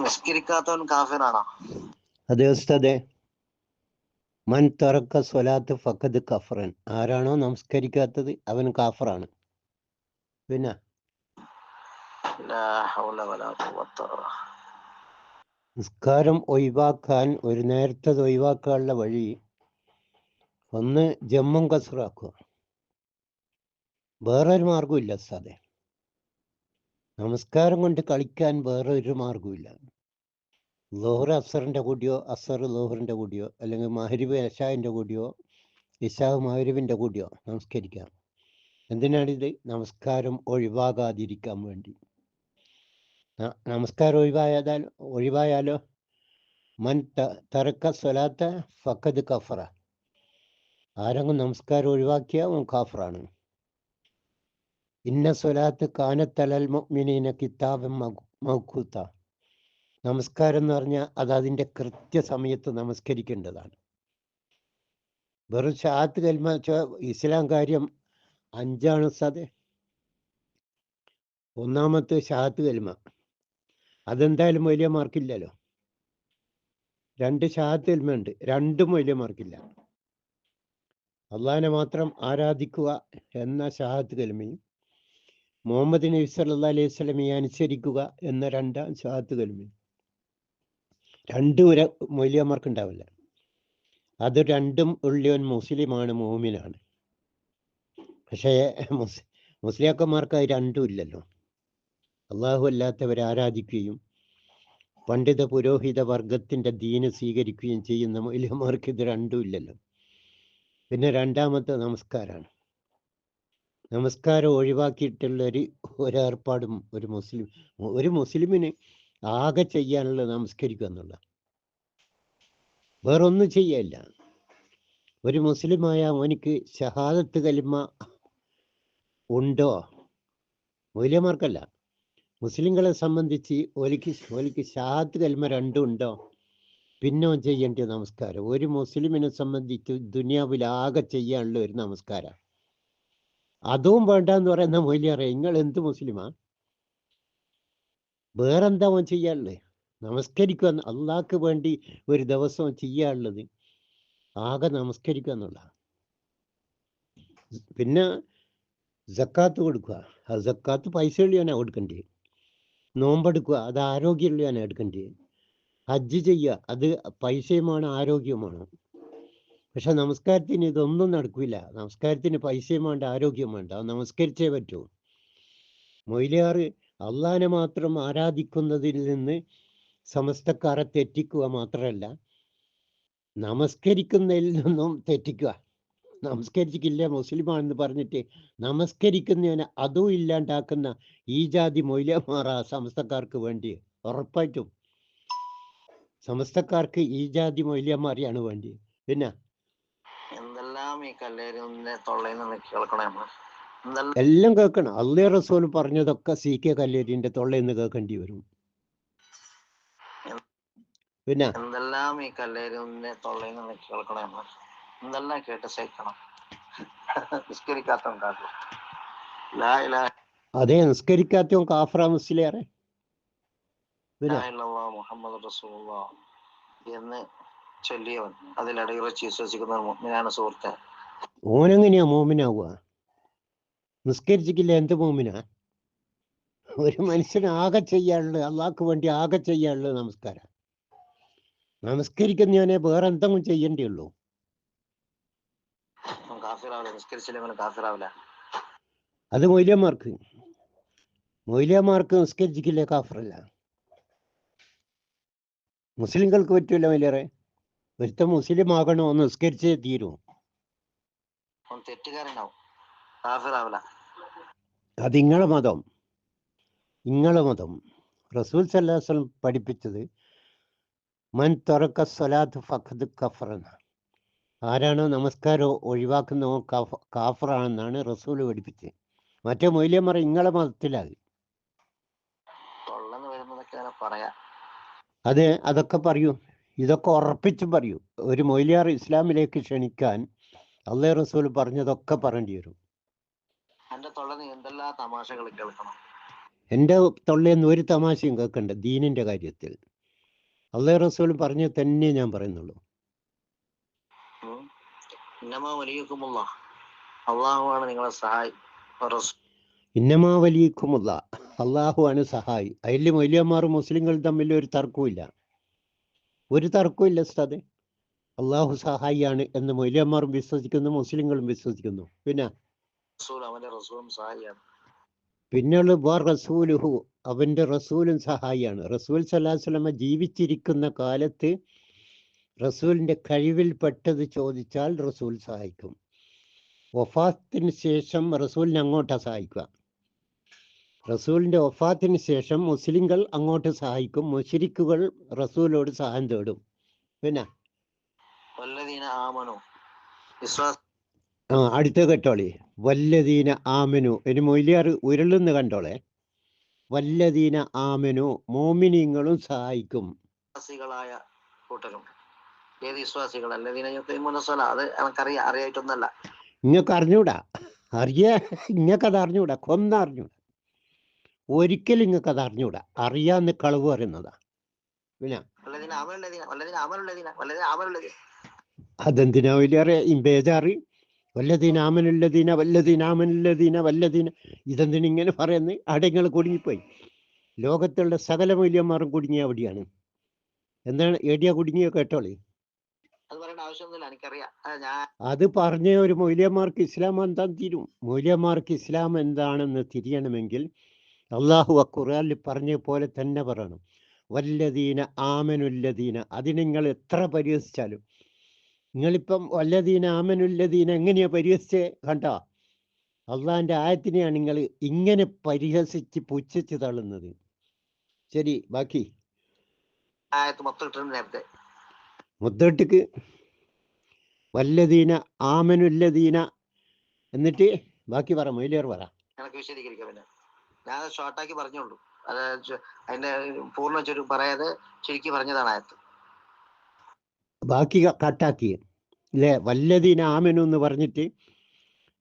നിസ്കരിക്കാത്തവൻ കാഫിറാണോ? അതെ ഉസ്താദെ. മൻ തറക്ക സ്വലാത്ത് ഫക്കത് കഫറൻ. ആരാണോ നമസ്കരിക്കാത്തത് അവൻ കാഫറാണ്. പിന്നെ? നിസ്കാരം ഒഴിവാക്കാൻ ഒരു നേരത്തെ ഒഴിവാക്കാനുള്ള വഴി ഒന്ന് ജമ്മും കസറാക്കുക. വേറൊരു മാർഗമില്ല ഉസ്താദെ. നമസ്കാരം കൊണ്ട് കളിക്കാൻ വേറെ ഒരു മാർഗമില്ല ലോഹർ അസറിന്റെ കൂടിയോ അസർ ലോഹറിന്റെ കൂടിയോ അല്ലെങ്കിൽ മഹരിബ് യഷാവിന്റെ കൂടിയോ ഇഷാവ് മഹരിബിന്റെ കൂടിയോ നമസ്കരിക്കാം. എന്തിനാണിത് നമസ്കാരം ഒഴിവാകാതിരിക്കാൻ വേണ്ടി. നമസ്കാരം ഒഴിവായാൽ ഒഴിവായാലോ? മൻ തറക്ക സ്വലാത്ത ഫക്കത് കഫറ. ആരെങ്കിലും നമസ്കാരം ഒഴിവാക്കിയാൽ കാഫറാണ്. ഇന്ന സ്വലാത്ത് കാനത്തലൽ മുഅ്മിനീന കിതാബൻ മൗക്കൂത്ത നമസ്കാരം എന്ന് പറഞ്ഞാൽ അത് അതിന്റെ കൃത്യസമയത്ത് നമസ്കരിക്കേണ്ടതാണ്. വെറും ഷാത്ത് കൽമ ഇസ്ലാം കാര്യം അഞ്ചാണ് സത് ഒന്നാമത്തെ ഷാത്ത് കൽമ. അതെന്തായാലും വലിയ മാർക്കില്ലല്ലോ. രണ്ട് ഷാത്ത് കൽമ ഉണ്ട് രണ്ടും വലിയ മാർക്കില്ല. അള്ളാഹിനെ മാത്രം ആരാധിക്കുക എന്ന ഷാത്ത് കൽമയും മുഹമ്മദ് നബി സല്ലാ അലൈഹി വസല്ലമയെ അനുസരിക്കുക എന്ന രണ്ടാം ഷഹാത്ത് കൽമയും രണ്ടും ഒരു മൗലിയന്മാർക്കുണ്ടാവില്ല അത് രണ്ടും ഉള്ളിയവൻ മുസ്ലിമാണ് മോമിനാണ് പക്ഷേ മുസ് മുസ്ലിയാക്കന്മാർക്ക് അത് രണ്ടും ഇല്ലല്ലോ. അള്ളാഹു അല്ലാത്തവരെ ആരാധിക്കുകയും പണ്ഡിത പുരോഹിത വർഗത്തിന്റെ ദീന് സ്വീകരിക്കുകയും ചെയ്യുന്ന മൗലിയന്മാർക്ക് ഇത് രണ്ടും ഇല്ലല്ലോ. പിന്നെ രണ്ടാമത്തെ നമസ്കാരമാണ് നമസ്കാരം ഒഴിവാക്കിയിട്ടുള്ള ഒരു ഒരേർപ്പാടും ഒരു മുസ്ലിം ഒരു മുസ്ലിമിന് ആകെ ചെയ്യാനുള്ളത് നമസ്കരിക്കുക എന്നുള്ള വേറൊന്നും ചെയ്യല്ല. ഒരു മുസ്ലിമായ അവനിക്ക് ഷഹാദത്ത് കലിമ ഉണ്ടോ? മൂല്യമാർക്കല്ല മുസ്ലിങ്ങളെ സംബന്ധിച്ച് ഒലിക്ക് ഒലിക്ക് ഷഹാദത്ത് കലിമ രണ്ടും ഉണ്ടോ? പിന്നെ ചെയ്യേണ്ട നമസ്കാരം. ഒരു മുസ്ലിമിനെ സംബന്ധിച്ച് ദുനിയാവിൽ ആകെ ചെയ്യാനുള്ള ഒരു നമസ്കാരം. അതും വേണ്ട എന്ന് പറയുന്ന മൂല്യറിയാം നിങ്ങൾ എന്ത് മുസ്ലിമാ? വേറെന്താ ചെയ്യാനുള്ളത് നമസ്കരിക്കുക അള്ളാക്ക് വേണ്ടി ഒരു ദിവസം ചെയ്യാനുള്ളത് ആകെ നമസ്കരിക്കുക എന്നുള്ള പിന്നെ ജക്കാത്ത് കൊടുക്കുക. ആ ജക്കാത്ത് പൈസ ഉള്ളവനാണ് കൊടുക്കേണ്ടത് നോമ്പെടുക്കുക അത് ആരോഗ്യമുള്ളവനാണ് എടുക്കേണ്ടത് ഹജ്ജ് ചെയ്യുക അത് പൈസയുമാണ് ആരോഗ്യവുമാണ്. പക്ഷെ നമസ്കാരത്തിന് ഇതൊന്നും നടക്കില്ല നമസ്കാരത്തിന് പൈസയും വേണ്ട ആരോഗ്യം വേണ്ട. നമസ്കരിച്ചേ പറ്റൂ. മൊയിലാറ് അള്ളാനെ മാത്രം ആരാധിക്കുന്നതിൽ നിന്ന് സമസ്തക്കാരെ തെറ്റിക്കുക മാത്രമല്ല നമസ്കരിക്കുന്നതിൽ നിന്നും തെറ്റിക്കുക. നമസ്കരിച്ചിട്ടില്ല മുസ്ലിമാണെന്ന് പറഞ്ഞിട്ട് നമസ്കരിക്കുന്നതിന് അതും ഇല്ലാണ്ടാക്കുന്ന ഈ ജാതി മൊയിലമാറ സമസ്തക്കാർക്ക് വേണ്ടി. ഉറപ്പായിട്ടും. സമസ്തക്കാർക്ക് ഈ ജാതി മൊയിലമാറിയാണ് വേണ്ടി. പിന്നെ എന്തെല്ലാം ഈ കല്ലേരിന്റെ തൊള്ളയിൽ നിന്ന് കേൾക്കണേ നമ്മൾ എന്തെല്ലാം എല്ലാം കേൾക്കണം. അള്ളേ റസൂൽ പറഞ്ഞതൊക്കെ സി കെ കല്ലേരിന്റെ തൊള്ളയിൽ നിന്ന് കേൾക്കേണ്ടി വരും. പിന്നെ? എന്തെല്ലാം ഈ കല്ലേരിന്റെ തൊള്ളയിൽ നിന്ന് കേൾക്കണേ നമ്മൾ എന്തെല്ലാം കേട്ട് സഹിക്കണം. നിസ്കരിക്കാത്തവൻ ഇലാഹ അതേ നിസ്കരിക്കാത്തവൻ കാഫറ മുസ്ലിയാറെ. മുഹമ്മദ് റസൂലുള്ളാഹ് എന്ന് ചൊല്ലിയവൻ. അടിയുറച്ച് വിശ്വസിക്കുന്ന ഒരു മുഅ്മിനാണ് സുഹൃത്തെ. ഓനെങ്ങനെയാ മോമിനാവുക? നിസ്കരിച്ചിട്ടില്ല എന്ത് മോമിനാ? ഒരു മനുഷ്യന് ആകെ ചെയ്യാനുള്ളത് അള്ളാഹ്ക്ക് വേണ്ടി ആകെ ചെയ്യാനുള്ളത് നമസ്കാരം. നമസ്കരിക്കുന്നവനെ വേറെ എന്തെങ്കിലും ചെയ്യേണ്ടേ ഉള്ളൂ അവൻ കാഫിറാവില്ല നിസ്കരിച്ചില്ലെങ്കിൽ കാഫിറാവില്ല. അത് മൊയ്ലിയന്മാർക്ക് മൊയ്ലിയന്മാർക്ക് നിസ്കരിച്ചിട്ടില്ല കാഫറല്ല. മുസ്ലിങ്ങൾക്ക് പറ്റൂല മൊയ്ലിയറെ ഒരുത്ത മുസ്ലിം ആകണോ നിസ്കരിച്ചേ തീരൂ. അവൻ തെറ്റുകാരനാവും. കാഫിറാവില്ല അത് ഇങ്ങളെ മതം. ഇങ്ങളെ മതം. റസൂൽ സല്ലാസ്ലം പഠിപ്പിച്ചത് മൻ തുറക്ക സ്വലാത്ത് ഫഖദ് കഫറന. ആരാണോ നമസ്കാരം ഒഴിവാക്കുന്നവൻ കാഫ കാഫറാണെന്നാണ് റസൂൽ പഠിപ്പിച്ചത്. മറ്റേ മൊയ്ലിയന്മാർ ഇങ്ങളെ മതത്തിലാത് അത് അതൊക്കെ പറയൂ. ഇതൊക്കെ ഉറപ്പിച്ചും പറയൂ. ഒരു മൊയ്ലിയാർ ഇസ്ലാമിലേക്ക് ക്ഷണിക്കാൻ അള്ളേ റസൂൽ പറഞ്ഞതൊക്കെ പറയേണ്ടി വരും. എന്റെ തൊള്ളിൽ നിന്ന് ഒരു തമാശയും കേൾക്കണ്ട. ദീനിന്റെ കാര്യത്തിൽ. അള്ളേ റസൂൽ പറഞ്ഞു തന്നെ ഞാൻ പറയുന്നുള്ളൂ. അള്ളാഹുവാണ് നിങ്ങളെ സഹായി. ഇന്നമാ വലിയക്കുമുള്ള. അള്ളാഹു ആണ് സഹായി. അതിൽ മൊലിയന്മാർ മുസ്ലിങ്ങൾ തമ്മിൽ ഒരു തർക്കവുമില്ല. ഒരു തർക്കവും ഉസ്താദെ. അള്ളാഹു സഹായിയാണ് എന്ന് മൊലിയന്മാരും വിശ്വസിക്കുന്നു മുസ്ലിങ്ങളും വിശ്വസിക്കുന്നു. പിന്നെ? പിന്നെയുള്ള വാ റസൂലുഹു അവന്റെ റസൂലും സഹായിയാണ്. റസൂൽ സലാഹുലമ ജീവിച്ചിരിക്കുന്ന കാലത്ത് റസൂലിന്റെ കഴിവിൽ പെട്ടത് ചോദിച്ചാൽ റസൂൽ സഹായിക്കും. വഫാത്തിന് ശേഷം റസൂലിനെ അങ്ങോട്ട് സഹായിക്കുക. റസൂലിന്റെ വഫാത്തിന് ശേഷം മുസ്ലിങ്ങൾ അങ്ങോട്ട് സഹായിക്കും. മുഷിരിക്കുകൾ റസൂലോട് സഹായം തേടും. പിന്നെ? ആമനു? വിശ്വാസ ആ അടുത്ത കേട്ടോളി. വല്ലദീന ആമനു. ഇനി മൊയ്ലിയാർ ഉരുളുന്ന് കണ്ടോളെ. വല്ലദീന ആമനു മോമിനിങ്ങളും സഹായിക്കും. വിശ്വാസികളായ കൂട്ടരും. ഏത് വിശ്വാസികൾ മുനസ്വല അത് എനിക്കറിയാം അറിയായിട്ടൊന്നല്ല. ഇങ്ങക്ക് അറിഞ്ഞൂടാ? അറിയാ ഇങ്ങക്കത് അറിഞ്ഞൂടാ? കൊന്ന അറിഞ്ഞൂടാ? ഒരിക്കലും അത് അറിഞ്ഞൂടാ? അറിയാന്ന് കളവ് പറയുന്നതാ. പിന്നെ വല്ലതീന വല്ലതീന വല്ലതീന അതെന്തിനാ വലിയ ബേജാറ് വല്ലദീന ആമനുല്ലദീന വല്ലദീന ആമനുല്ലദീന വല്ലദീന ഇതെന്തിനാ ഇങ്ങനെ പറയുന്നത് അവിടെ നിങ്ങൾ കുടുങ്ങിപ്പോയി. ലോകത്തുള്ള സകല മൂല്യന്മാരും കുടുങ്ങിയ അവിടെയാണ്. എന്താണ്? എടിയാ കുടുങ്ങിയോ കേട്ടോളി? അത് അത് പറഞ്ഞ ഒരു മൗല്യന്മാർക്ക് ഇസ്ലാം എന്താ തീരും. മൗല്യന്മാർക്ക് ഇസ്ലാം എന്താണെന്ന് തിരിയണമെങ്കിൽ അള്ളാഹു ഖുർആനിൽ പറഞ്ഞ പോലെ തന്നെ പറയണം. വല്ലതീന ആമനുല്ലതീന അതിന് നിങ്ങൾ എത്ര പരിഹസിച്ചാലും നിങ്ങളിപ്പം വല്ലദീന ആമനുല്ലതീന എങ്ങനെയാ പരിഹസിച്ച്? കണ്ട? അള്ളാഹിന്റെ ആയത്തിനെയാണ് നിങ്ങൾ ഇങ്ങനെ പരിഹസിച്ച് പുച്ഛിച്ച് തള്ളുന്നത്. ശരി ബാക്കി. മുത്തോട്ടിക്ക്. വല്ലതീന ആമനുല്ലതീന എന്നിട്ട് ബാക്കി പറ മൊയിലേർ പറ. വിശദീകരിക്കാം പിന്നെ. ഞാൻ ഷോർട്ടാക്കി പറഞ്ഞോളൂ അത് ചു- അതിന്റെ പൂർണ ചുരു പറയാതെ ചുരുക്കി പറഞ്ഞതാണ് ആയത്ത്. ബാക്കി കട്ടാക്കി. ഇല്ലേ? വല്ലദീന ആമനു എന്ന് പറഞ്ഞിട്ട്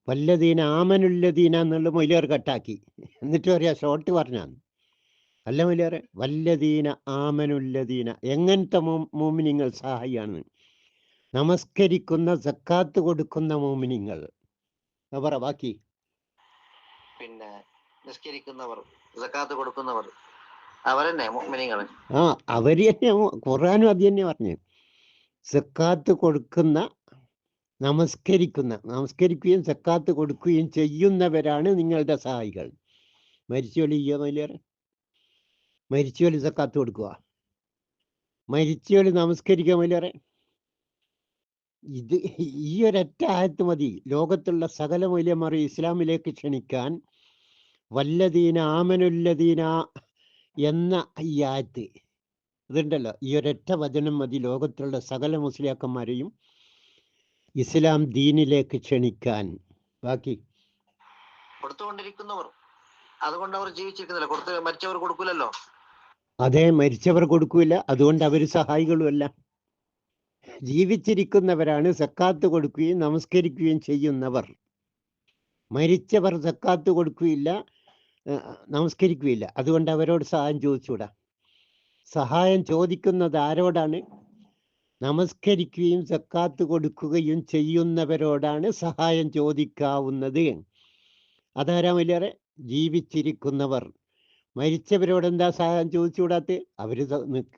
വല്ലദീന ആമനുല്ലദീന എന്നുള്ള മൊയിലേർ കട്ടാക്കി. എന്നിട്ട് പറയാ ഷോർട്ട് പറഞ്ഞാന്ന് അല്ല മൊയിലേറെ? വല്ലദീന ആമനുല്ലദീന. എങ്ങനത്തെ മോമിനിങ്ങൾ സഹായിയാണ്? നമസ്കരിക്കുന്ന സക്കാത്ത് കൊടുക്കുന്ന മോമിനിങ്ങൾ. പറ ബാക്കി. പിന്നെ നിസ്കരിക്കുന്നവർ സക്കാത്ത് കൊടുക്കുന്നവർ. അവരെന്നെ മോമിനിങ്ങൾ ആ അവർ തന്നെ ഖുറാനും അത് തന്നെ പറഞ്ഞു. സക്കാത്ത് കൊടുക്കുന്ന നമസ്കരിക്കുന്ന നമസ്കരിക്കുകയും സക്കാത്ത് കൊടുക്കുകയും ചെയ്യുന്നവരാണ് നിങ്ങളുടെ സഹായികൾ. മരിച്ചോലി ഈ മൈലേറെ മരിച്ചോലി സക്കാത്ത് കൊടുക്കുക. മരിച്ചോലി നമസ്കരിക്കുക മല്ലേറെ ഇത് ഈ ഒരൊറ്റ ആയത്ത് മതി. ലോകത്തുള്ള സകല മൂല്യമാറി ഇസ്ലാമിലേക്ക് ക്ഷണിക്കാൻ വല്ലദീന ആമനുല്ലദീന എന്ന ഈ ആയത്ത്. ഇതുണ്ടല്ലോ. ഈ ഒരൊറ്റ വചനം മതി. ലോകത്തിലുള്ള സകല മുസ്ലിയാക്കന്മാരെയും ഇസ്ലാം ദീനിലേക്ക് ക്ഷണിക്കാൻ. ബാക്കി. കൊടുത്തുകൊണ്ടിരിക്കുന്നവർ. അതുകൊണ്ട് അവർ ജീവിച്ചിരിക്കുന്നില്ല. കൊടുത്ത് മരിച്ചവർ കൊടുക്കില്ലല്ലോ അതെ മരിച്ചവർ കൊടുക്കൂല. അതുകൊണ്ട് അവർ സഹായികളുമല്ല. ജീവിച്ചിരിക്കുന്നവരാണ് സക്കാത്ത് കൊടുക്കുകയും നമസ്കരിക്കുകയും ചെയ്യുന്നവർ. മരിച്ചവർ സക്കാത്ത് കൊടുക്കുകയില്ല നമസ്കരിക്കുകയില്ല. അതുകൊണ്ട് അവരോട് സഹായം ചോദിച്ചുകൂടാ? സഹായം ചോദിക്കുന്നത് ആരോടാണ്? നമസ്കരിക്കുകയും സക്കാത്ത് കൊടുക്കുകയും ചെയ്യുന്നവരോടാണ് സഹായം ചോദിക്കാവുന്നത്. അതാരാ വലിയറെ? ജീവിച്ചിരിക്കുന്നവർ. മരിച്ചവരോട് എന്താ സഹായം ചോദിച്ചുകൂടാത്ത അവർ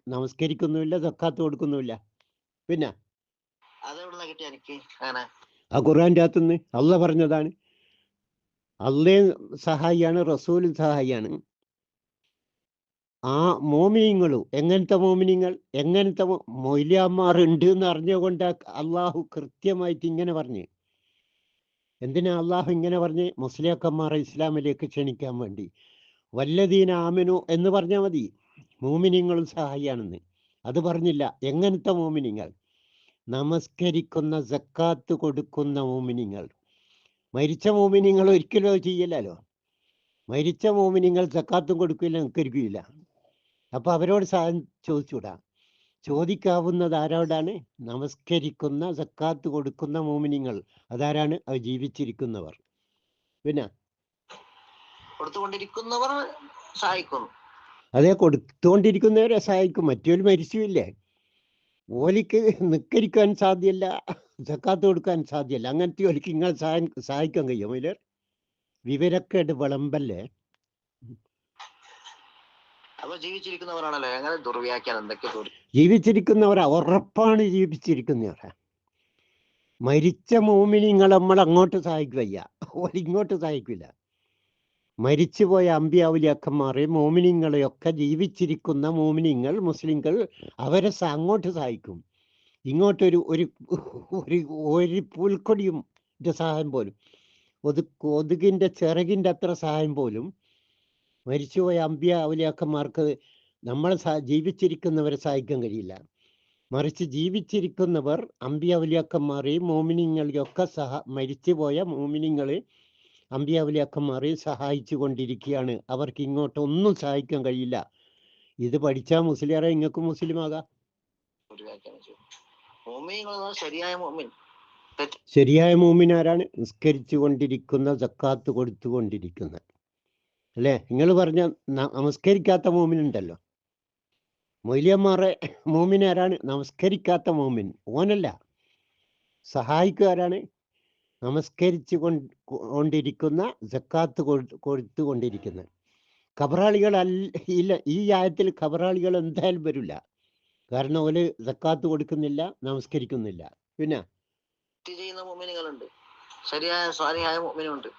നമസ്കരിക്കുന്നുമില്ല സക്കാത്ത് കൊടുക്കുന്നുമില്ല. പിന്നെ? ആ ഖുർആന്റെ അകത്തുനിന്ന് അള്ള പറഞ്ഞതാണ്. അള്ളേ സഹായിയാണ് റസൂലും സഹായിയാണ്. ആ മോമിനിങ്ങളും എങ്ങനത്തെ മോമിനിങ്ങൾ എങ്ങനത്തെ മൊയ്ലിയാമാർ ഉണ്ട് എന്ന് അറിഞ്ഞുകൊണ്ട് അള്ളാഹു കൃത്യമായിട്ട് ഇങ്ങനെ പറഞ്ഞു. എന്തിനാ അള്ളാഹു ഇങ്ങനെ പറഞ്ഞ് മുസ്ലിയാക്കന്മാരെ ഇസ്ലാമിലേക്ക് ക്ഷണിക്കാൻ വേണ്ടി? വല്ലദീന ആമിനു എന്ന് പറഞ്ഞാൽ മതി. മോമിനിങ്ങളും സഹായിയാണെന്ന്. അത് പറഞ്ഞില്ല. എങ്ങനത്തെ മോമിനിങ്ങൾ? നമസ്കരിക്കുന്ന സക്കാത്ത് കൊടുക്കുന്ന മോമിനിങ്ങൾ. മരിച്ച മോമിനിങ്ങൾ ഒരിക്കലും ചെയ്യില്ലല്ലോ മരിച്ച മോമിനിങ്ങൾ സക്കാത്തും കൊടുക്കില്ല നിൽക്കരിക്കില്ല അപ്പൊ അവരോട് സഹായം ചോദിച്ചൂടാ. ചോദിക്കാവുന്നത് ആരോടാണ് നമസ്കരിക്കുന്ന സക്കാത്ത് കൊടുക്കുന്ന മോമിനിങ്ങൾ. അതാരാണ്? അവ ജീവിച്ചിരിക്കുന്നവർ. പിന്നെ? കൊടുത്തുകൊണ്ടിരിക്കുന്നവർ സഹായിക്കുന്നു. അതേ കൊടുത്തുകൊണ്ടിരിക്കുന്നവരെ സഹായിക്കും. മറ്റൊരു മരിച്ചില്ലേ ഓലിക്ക് നിക്കരിക്കാൻ സാധ്യല്ല സക്കാത്ത് കൊടുക്കാൻ സാധ്യല്ല. അങ്ങനത്തെ ഒലിക്ക് നിങ്ങൾ സഹായം സഹായിക്കാൻ കഴിയും അതിൽ വിവരക്കേട് വിളമ്പല്ലേ? ജീവിച്ചിരിക്കുന്നവരാണല്ലോ? എങ്ങനെ ദുർവ്യാഖ്യാനം? എന്തൊക്കെ ജീവിച്ചിരിക്കുന്നവരാ ഉറപ്പാണ് ജീവിച്ചിരിക്കുന്നവരാ. മരിച്ച മോമിനിങ്ങൾ നമ്മൾ അങ്ങോട്ട് സഹായിക്കുകയ്യ ഇങ്ങോട്ട് സഹായിക്കില്ല. മരിച്ചുപോയ അമ്പിയാവുലിയക്കന്മാരെ മോമിനിങ്ങളെയൊക്കെ ജീവിച്ചിരിക്കുന്ന മോമിനിങ്ങൾ മുസ്ലിങ്ങൾ അവരെ അങ്ങോട്ട് സഹായിക്കും. ഇങ്ങോട്ടൊരു ഒരു ഒരു ഒരു പുൽക്കൊടിയും സഹായം പോലും. ഒതു കൊതുകിന്റെ ചിറകിന്റെ അത്ര സഹായം പോലും മരിച്ചുപോയ അമ്പിയ ഔലിയാക്കന്മാർക്ക് നമ്മളെ ജീവിച്ചിരിക്കുന്നവരെ സഹായിക്കാൻ കഴിയില്ല. മറിച്ച് ജീവിച്ചിരിക്കുന്നവർ അമ്പിയ ഔലിയാക്കന്മാരെയും മോമിനിങ്ങളെയും ഒക്കെ സഹ മരിച്ചുപോയ മോമിനിങ്ങളെ അമ്പിയ ഔലിയാക്കന്മാരെയും സഹായിച്ചു കൊണ്ടിരിക്കുകയാണ്. അവർക്ക് ഇങ്ങോട്ട് ഒന്നും സഹായിക്കാൻ കഴിയില്ല. ഇത് പഠിച്ചാൽ മുസ്ലിയാറെ ഇങ്ങക്ക് മുസ്ലിം ആകാം ദുർവ്യാഖ്യാനം ചെയ്യും മോമിങ്ങൾ ശരിയായ മോമിൻ. ശരിയായ മൂമിൻ ആരാണ് നിസ്കരിച്ചു കൊണ്ടിരിക്കുന്ന ജക്കാത്ത് കൊടുത്തുകൊണ്ടിരിക്കുന്ന അല്ലേ? നിങ്ങൾ പറഞ്ഞ നമസ്കരിക്കാത്ത മോമിൻ ഉണ്ടല്ലോ മൊയ്ലിയന്മാരെ മൂമിൻ ആരാണ്? നമസ്കരിക്കാത്ത മോമിൻ. ഓനല്ല. സഹായിക്കാരാണ് നമസ്കരിച്ചു കൊണ്ട് കൊണ്ടിരിക്കുന്ന ജക്കാത്ത് കൊടുത്തു കൊണ്ടിരിക്കുന്ന. കബറാളികൾ ഇല്ല ഈ ആയത്തിൽ കബറാളികൾ എന്തായാലും വരില്ല. കാരണം ഓൽ ജക്കാത്ത് കൊടുക്കുന്നില്ല നമസ്കരിക്കുന്നില്ല. പിന്നെ? ചെയ്യുന്ന മോമിനുകളുണ്ട്. ശരിയായ സ്വാരിയായ മോമിനുണ്ട്.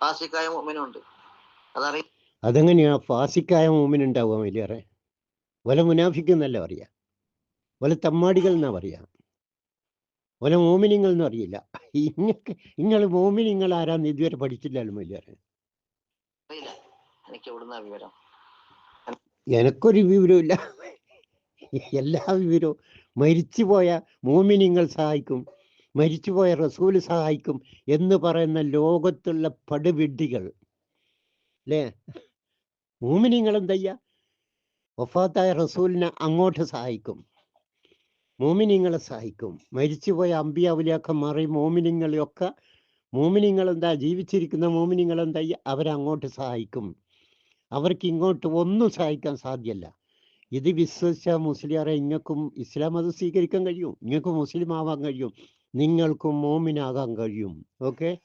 ഫാസിക്കായ മോമിനുണ്ട്. അതെങ്ങനെയാ? ഫാസിക്കായ മൂമിൻ ഉണ്ടാവുക വലിയേറെ. വല മുനാഫിക്കുന്നല്ല പറയാ? വല തമ്മാടികൾ എന്നാ പറയാ? വല മോമിനിങ്ങൾ എന്ന് അറിയില്ല ഇങ്ങക്ക് നിങ്ങൾ മോമിനിങ്ങൾ ആരാന്ന് ഇതുവരെ പഠിച്ചില്ലല്ലോ വലിയേറെ? എനിക്കൊരു ഇല്ല എനക്കൊരു വിവരമില്ല എല്ലാ വിവരവും. മരിച്ചുപോയ മോമിനിങ്ങൾ സഹായിക്കും. മരിച്ചുപോയ റസൂൽ സഹായിക്കും എന്ന് പറയുന്ന ലോകത്തുള്ള പടുവിഡ്ഢികൾ. അല്ലേ മൂമിനിങ്ങൾ എന്തയ്യ? വഫാത്തായ റസൂലിനെ അങ്ങോട്ട് സഹായിക്കും. മോമിനിങ്ങളെ സഹായിക്കും. മരിച്ചുപോയ അമ്പിയാവുലിയാക്കന്മാരെയും മോമിനിങ്ങളെയൊക്കെ മോമിനിങ്ങൾ എന്താ ജീവിച്ചിരിക്കുന്ന മോമിനിങ്ങൾ എന്താ അവരങ്ങോട്ട് സഹായിക്കും. അവർക്ക് ഇങ്ങോട്ട് ഒന്നും സഹായിക്കാൻ സാധ്യല്ല. ഇത് വിശ്വസിച്ച മുസ്ലിയാറെ ഇങ്ങക്കും ഇസ്ലാം മതം സ്വീകരിക്കാൻ കഴിയും. ഇങ്ങക്കും മുസ്ലിം ആവാൻ കഴിയും. നിങ്ങൾക്കും മോമിനാകാൻ കഴിയും. ഓക്കെ?